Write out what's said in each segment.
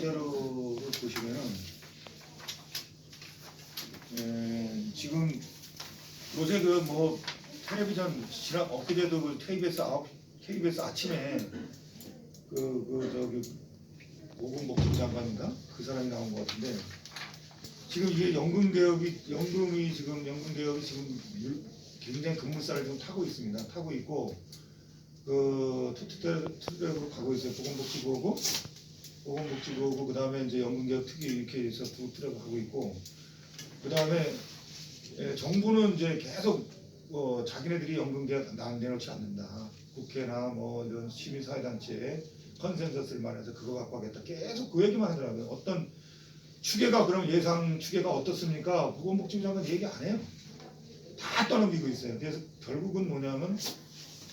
자료를 보시면은 에, 지금 요새 그 뭐 텔레비전 지난 엊그제도 그 KBS 아홉 KBS 아침에 그 그 저기 보건복지 장관인가 그 사람이 나온 것 같은데 지금 이게 연금 개혁이 연금이 지금 연금 개혁이 지금 율- 굉장히 급물살을 좀 타고 있습니다. 타고 있고 그 투트랙으로 가고 있어요. 보건복지부하고 보건복지부고 그 다음에 이제 연금개혁 특위 이렇게 해서 두 트랙을 하고 있고 그 다음에 정부는 이제 계속 어, 자기네들이 연금개혁 나- 내놓지 않는다. 국회나 뭐 이런 시민사회단체에 컨센서스를 말해서 그거 갖고 하겠다. 계속 그 얘기만 하더라고요. 어떤 추계가 그럼 예상 추계가 어떻습니까? 보건복지부 장관 얘기 안 해요. 다 떠넘기고 있어요. 그래서 결국은 뭐냐면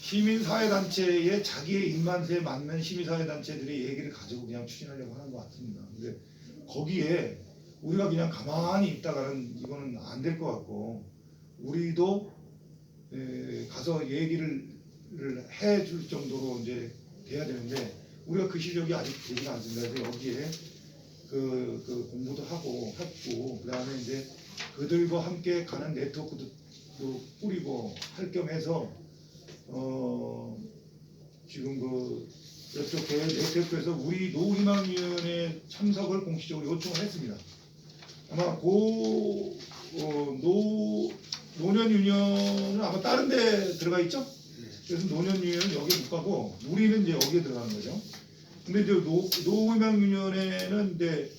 시민사회단체의 자기의 입맛에 맞는 시민사회단체들의 얘기를 가지고 그냥 추진하려고 하는 것 같습니다. 근데 거기에 우리가 그냥 가만히 있다가는 이거는 안 될 것 같고 우리도 에, 가서 얘기를 해줄 정도로 이제 돼야 되는데 우리가 그 실력이 아직 되지가 않습니다. 그래서 여기에 그, 그 공부도 하고 했고 그 다음에 이제 그들과 함께 가는 네트워크도 또 뿌리고 할 겸 해서 어 지금 그 이쪽 대회 네트워크에서 우리 노희망위원회 참석을 공식적으로 요청을 했습니다. 아마 고 어, 노, 노년 유년은 아마 다른 데 들어가 있죠? 그래서 노년 유년은 여기 못 가고 우리는 이제 여기에 들어가는 거죠. 근데 이제 노, 노희망 유년회는 이제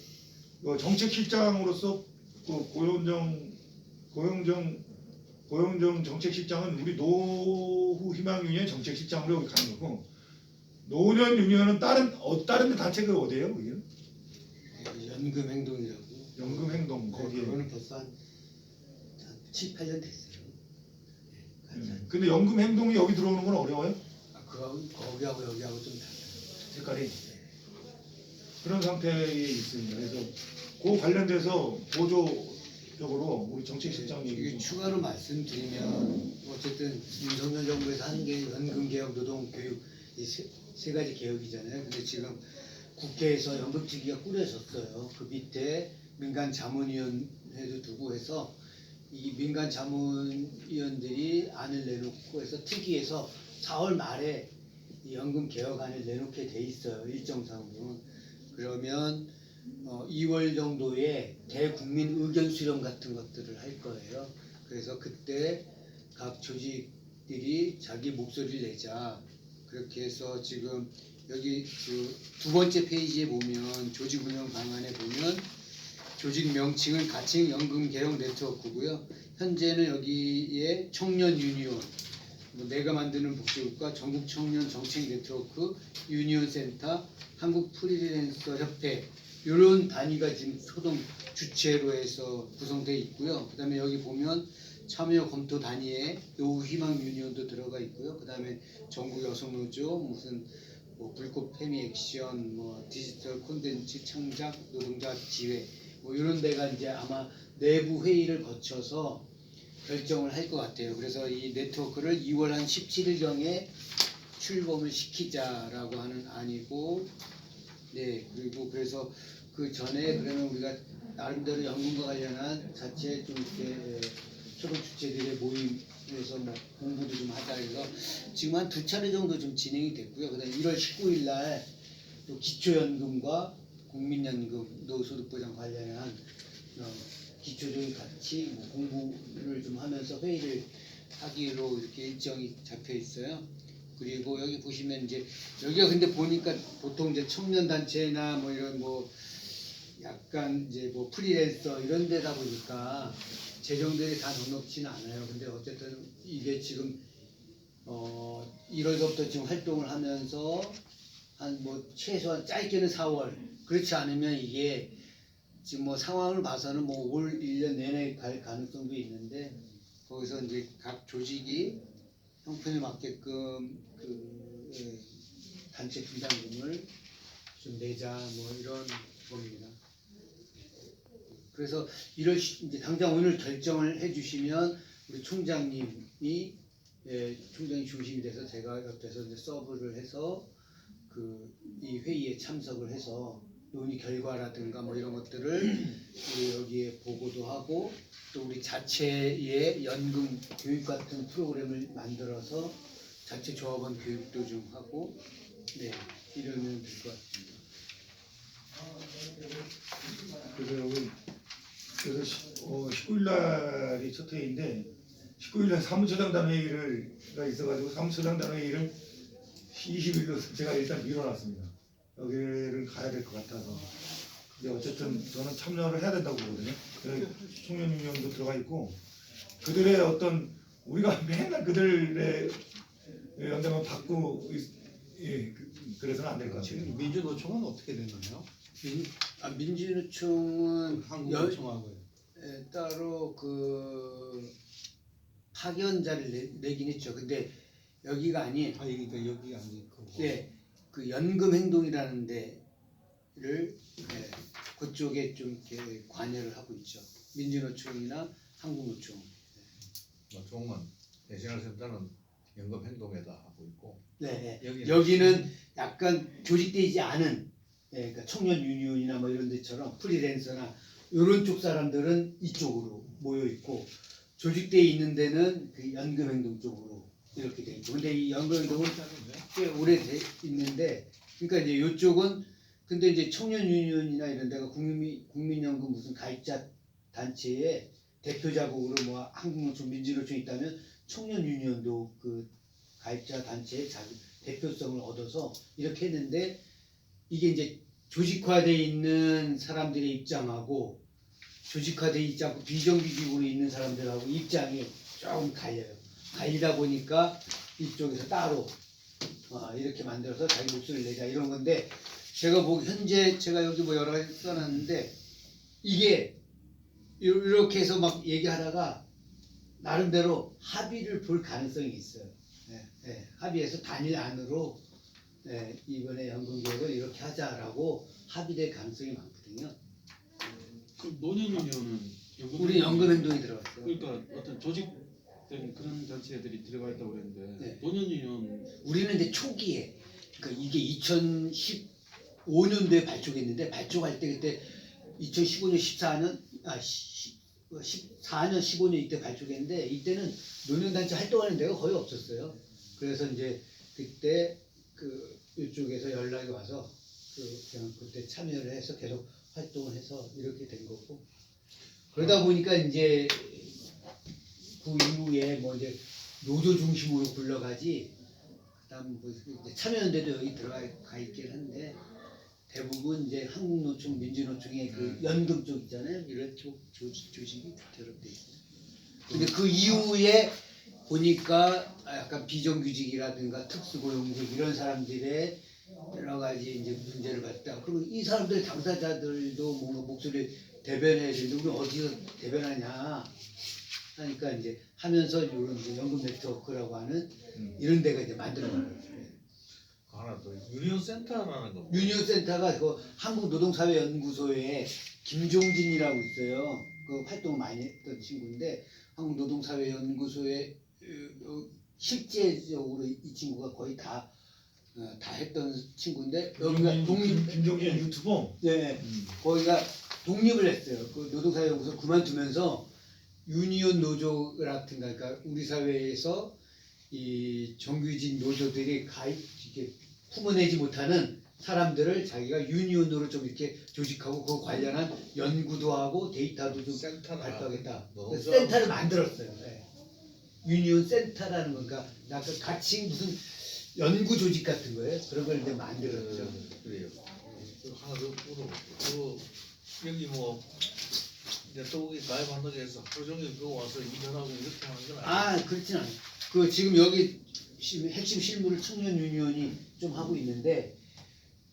어, 정책실장으로서 그 고용정 고용정 고용정 정책실장은 우리 노후 희망 유년 정책실장으로 여기 가는 거고 노년 유년은 다른 어, 다른 단체가 어디예요? 그게 연금 행동이라고. 연금 행동 거기에. 그거는 벌써 한 7, 8년 됐어요. 네, 같이 한- 음. 근데 연금 행동이 여기 들어오는 건 어려워요? 아, 그거하고 거기하고 여기하고 좀 달라요. 색깔이 그런 상태에 있습니다. 그래서 그 관련돼서 보조 적으로 우리 정책 실장이 이게 추가로 말씀드리면 어쨌든 윤석열 정부에서 하는 게 연금 개혁, 노동 교육 이세 가지 개혁이잖아요. 근데 지금 국회에서 연금특위가 꾸려졌어요. 그 밑에 민간 자문위원회도 두고 해서 이 민간 자문위원들이 안을 내놓고 해서 특위에서 4월 말에 이 연금 개혁안을 내놓게 돼 있어요. 일정상으로. 그러면 어, 2월 정도에 대국민 의견 수렴 같은 것들을 할 거예요. 그래서 그때 각 조직들이 자기 목소리를 내자. 그렇게 해서 지금 여기 그 두 번째 페이지에 보면 조직 운영 방안에 보면 조직 명칭은 가칭 연금 개혁 네트워크고요. 현재는 여기에 청년 유니온, 뭐 내가 만드는 복지국가 전국 청년 정책 네트워크, 유니온 센터, 한국 프리랜서 협회 이런 단위가 지금 소동 주체로 해서 구성되어 있고요. 그 다음에 여기 보면 참여 검토 단위에 노후 희망 유니온도 들어가 있고요. 그 다음에 전국 여성 노조 무슨 뭐 불꽃 페미 액션 뭐 디지털 콘텐츠 창작 노동자 지회 뭐 이런 데가 이제 아마 내부 회의를 거쳐서 결정을 할 것 같아요. 그래서 이 네트워크를 2월 한 17일 경에 출범을 시키자라고 하는 안이고 네 그리고 그래서 그 전에 그러면 우리가 나름대로 연금과 관련한 자체 좀 이렇게 초동 주체들의 모임에서 뭐 공부도 좀 하자 해서 지금 한 두 차례 정도 좀 진행이 됐고요. 그다음에 1월 19일 날 또 기초연금과 국민연금 노소득보장 관련한 어, 기초적인 같이 뭐 공부를 좀 하면서 회의를 하기로 이렇게 일정이 잡혀 있어요. 그리고 여기 보시면 이제 여기가 근데 보니까 보통 이제 청년 단체나 뭐 이런 뭐 약간 이제 뭐 프리랜서 이런 데다 보니까 재정들이 다 넉넉치는 않아요. 근데 어쨌든 이게 지금 어 1월부터 지금 활동을 하면서 한 뭐 최소한 짧게는 4월 그렇지 않으면 이게 지금 뭐 상황을 봐서는 뭐 올 1년 내내 갈 가능성도 있는데 거기서 이제 각 조직이 형편에 맞게끔 그 예, 단체 분담금을 좀 내자 뭐 이런. 그래서 이럴 시- 이제 당장 오늘 결정을 해주시면 우리 총장님이 예, 총장이 중심이 돼서 제가 옆에서 이제 서브를 해서 그 이 회의에 참석을 해서 논의 결과라든가 뭐 이런 것들을 이 여기에 보고도 하고 또 우리 자체의 연금 교육 같은 프로그램을 만들어서 자체 조합원 교육도 좀 하고 네 이러면 될 것 같습니다. 그래서 여기 그래서 시, 어, 19일 날이 첫 회의인데 19일 날 사무처장단 회의가 있어가지고 사무처장단 회의를 20일로 제가 일단 미뤄놨습니다. 여기를 가야 될 것 같아서. 근데 어쨌든 저는 참여를 해야 된다고 보거든요. 그 청년유니온도 들어가 있고 그들의 어떤 우리가 맨날 그들의 연대만 받고 있- 예, 그- 그래서는 안 될 것 같아요. 지금 민주노총은 어떻게 된 거예요? 민, 아, 민주노총은 한국노총하고요. 에, 따로 그 파견자를 내, 내긴 했죠. 근데 여기가 아닌 아 그러니까 여기 아니 그 예, 그 연금 행동이라는 데를 예, 그쪽에 좀 이렇게 관여를 하고 있죠. 민주노총이나 한국노총. 노총은 내셔널 센터는 연금 행동에다 하고 있고 네, 예. 여기는 여기는 약간 조직되지 않은 예, 그러니까 청년 유니온이나 뭐 이런 데처럼 프리랜서나 이런 쪽 사람들은 이쪽으로 모여 있고 조직돼 있는 데는 그 연금 행동 쪽으로 이렇게 돼 있고. 근데 이 연금 행동은 꽤 오래 돼 있는데 그러니까 이제 이쪽은 근데 이제 청년 유니온이나 이런 데가 국민 국민연금 무슨 가입자 단체에 대표 자국으로 뭐 한국노총 민주노총 있다면 청년 유니온도 그 가입자 단체의 자기 대표성을 얻어서 이렇게 했는데 이게 이제 조직화돼 있는 사람들의 입장하고 조직화돼 있지 않고 비정규직으로 있는 사람들하고 입장이 조금 갈려요. 갈리다 보니까 이쪽에서 따로 어, 이렇게 만들어서 자기 목소리를 내자 이런 건데 제가 보기 현재 제가 여기 뭐 여러 가지 써놨는데 이게 요- 이렇게 해서 막 얘기하다가 나름대로 합의를 볼 가능성이 있어요. 예, 예, 합의해서 단일 안으로 예, 이번에 연금 개혁을 이렇게 하자라고 합의될 가능성이 많거든요. 그 노년유니온은 연금 우리 연금 행동이 들어갔어요. 그러니까 어떤 조직된 그런 단체들이 들어가 있다고 그랬는데 네. 노년유니온 우리는 이제 초기에 그러니까 이게 2015년도에 발족했는데 발족할 때 그때 2015년 14년 아 14년 15년 이때 발족했는데 이때는 노년단체 활동하는 데가 거의 없었어요. 그래서 이제 그때 그 이쪽에서 연락이 와서 그 그냥 그때 참여를 해서 계속 활동을 해서 이렇게 된 거고 그러다 보니까 이제 그 이후에 뭐 이제 노조 중심으로 굴러가지 그다음 뭐 이제 참여연대도 여기 들어가 가 있긴 한데 대부분 이제 한국노총, 민주노총의 그 연금 쪽 있잖아요. 이런 쪽 조직, 조직이 결합돼 있어요. 근데 그 이후에 보니까 약간 비정규직이라든가 특수고용직 이런 사람들의 여러 가지 이제 문제를 봤다. 그리고 이 사람들 당사자들도 뭔가 목소리를 대변해야 되는데 우리 어디서 대변하냐 하니까 이제 하면서 이런 이제 연금 네트워크라고 하는 음. 이런 데가 이제 만들어져요. 그 하나 더 유니온 센터라는 거 유니온 센터가 그 한국 노동사회 연구소에 김종진이라고 있어요. 그 활동 많이 했던 친구인데 한국 노동사회 연구소에 어, 어, 실제적으로 이 친구가 거의 다, 어, 다 했던 친구인데 여기가 독립 김- 김종진 유튜버 네, 음. 거기가 독립을 했어요. 그 노동사회 연구소 그만두면서 유니온 노조 같은 거, 그러니까 우리 사회에서 이 정규직 노조들이 가입 이렇게 품어내지 못하는 사람들을 자기가 유니온으로 좀 이렇게 조직하고 그 관련한 연구도 하고 데이터도 좀 센터나 발표하겠다. 그래서 센터를 만들었어요. 네. 유니온 센터라는 건가, 약간 같이 무슨 연구 조직 같은 거예요. 그런 걸 이제 만들었죠. 그, 그래요. 그 하나 더 물어볼게요. 그 여기 뭐 이제 또기 가입한다고 해서 하루 종일 그거 와서 일하고 이렇게 하는 건 아니에요. 아, 그렇진 않아요. 그 지금 여기 시- 핵심 실무를 청년 유니온이 좀 하고 있는데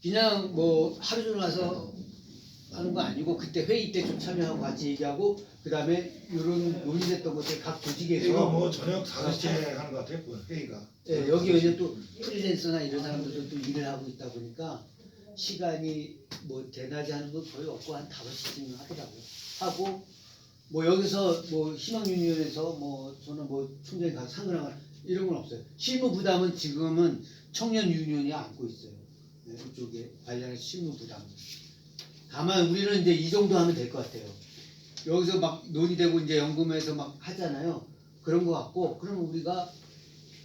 그냥 뭐 하루 종일 와서 하는 거 아니고 그때 회의 때 좀 참여하고 같이 얘기하고 그 다음에 이런 논의됐던 것들 각 조직에서 회의가 뭐 저녁 5시에 하는 것 같아요 그 회의가 예, 여기 왜냐면 또 프리랜서나 이런 사람들도 또 일을 하고 있다 보니까 시간이 뭐 대낮에 하는 건 거의 없고 한 5시쯤 하더라고요. 하고 뭐 여기서 뭐 희망유니온에서 뭐 저는 뭐 총장이 가서 상근하거나 이런 건 없어요. 실무 부담은 지금은 청년 유니온이 안고 있어요. 네, 이쪽에 관련한 실무 부담. 다만 우리는 이제 이 정도 하면 될 것 같아요. 여기서 막 논의되고 이제 연금에서 막 하잖아요. 그런 것 같고 그러면 우리가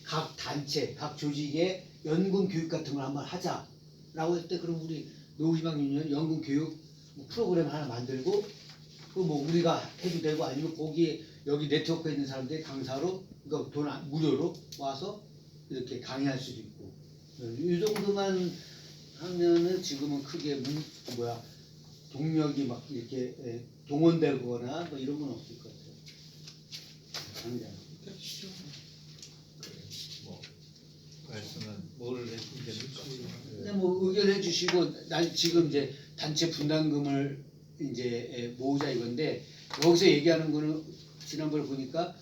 각 단체, 각 조직의 연금 교육 같은 걸 한번 하자라고 할 때 그럼 우리 노후희망 유니언 연금 교육 뭐 프로그램 하나 만들고 그 뭐 우리가 해도 되고 아니면 거기 여기 네트워크에 있는 사람들이 강사로 그러니까 돈 안- 무료로 와서 이렇게 강의할 수도 있고 이 정도만 하면은 지금은 크게 문 뭐야 동력이 막 이렇게 예, 동원되거나 뭐 이런 건 없을 것 같아요. 당장. 뭐 말씀은 뭐를 해주면 됩니까? 근데 뭐 의견해 주시고 난 지금 이제 단체 분담금을 이제 예, 모으자 이건데 여기서 얘기하는 거는 지난번에 보니까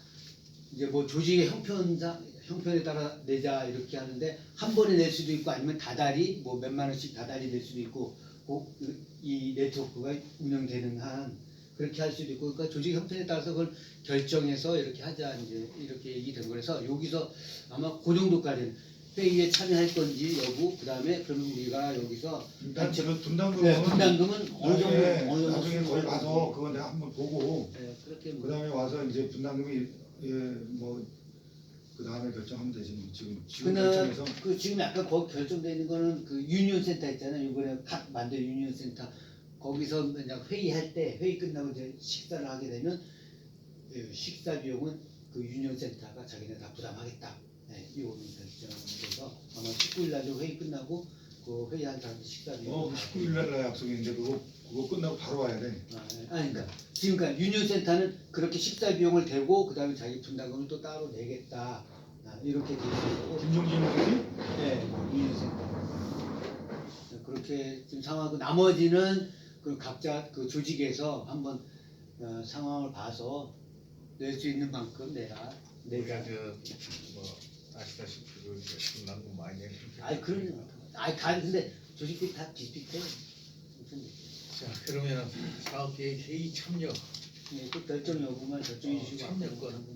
이제 뭐 조직의 형편상 형편에 따라 내자 이렇게 하는데 한 번에 낼 수도 있고 아니면 다달이 뭐 몇만 원씩 다달이 낼 수도 있고 그- 이 네트워크가 운영되는 한 그렇게 할 수도 있고 그러니까 조직 형편에 따라서 그걸 결정해서 이렇게 하자 이제 이렇게 얘기된 거라서 여기서 아마 그 정도까지는 회의에 참여할 건지 여부 그다음에 그러면 우리가 여기서 일단 지금 네, 분담금은 분담금은 어느 정도 나중에 어느 정도 나중에 거기 가서 그거 내가 한번 보고 네, 그렇게 뭐 그 다음에 와서 이제 분담금이 예 뭐 그 다음에 결정하면 되지 뭐 지금 지금 그는 결정해서 그 지금 약간 거기 결정돼 있는 거는 그 유니온 센터 있잖아요. 이번에 각 만든 유니온 센터 거기서 그냥 회의할 때 회의 끝나고 이제 식사를 하게 되면 그 식사 비용은 그 유니온 센터가 자기네 다 부담하겠다. 네, 이거는 결정돼서 아마 19일 날 회의 끝나고 그 회의한 사람들 식사 비용. 어 19일 날 약속인데 그거 그거 끝나고 바로 와야 돼. 아, 아니, 그러니까 지금 그러니까 유니온센터는 그렇게 식사 비용을 대고 그다음에 자기 분담금을 또 따로 내겠다. 아, 이렇게 돼 있고 김종진 의원이? 네 유니온센터. 네, 그렇게 지금 상황하고 나머지는 그 각자 그 조직에서 한번 어, 상황을 봐서 낼 수 있는 만큼 우리가 내자. 저뭐 아시다시피 그 분담금 많이 내는 아니 그런 아니 다 근데 조직들이 다 비슷비슷해. 무슨 자 그러면 사업 계획 회의 참여 네, 그 결정 여부만 결정해 어, 주시고 참여권.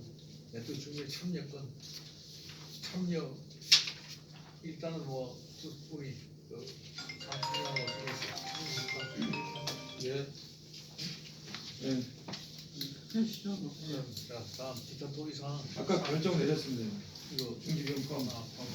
내또 중에 참여권 참여 일단은 뭐 두- 우리 그 장팀장하고 예. 예. 하시죠. 뭐. 자 다음 기타 토의 사항. 아까 결정 내렸습니다. 이거 중지비용 포함. 아, 포함.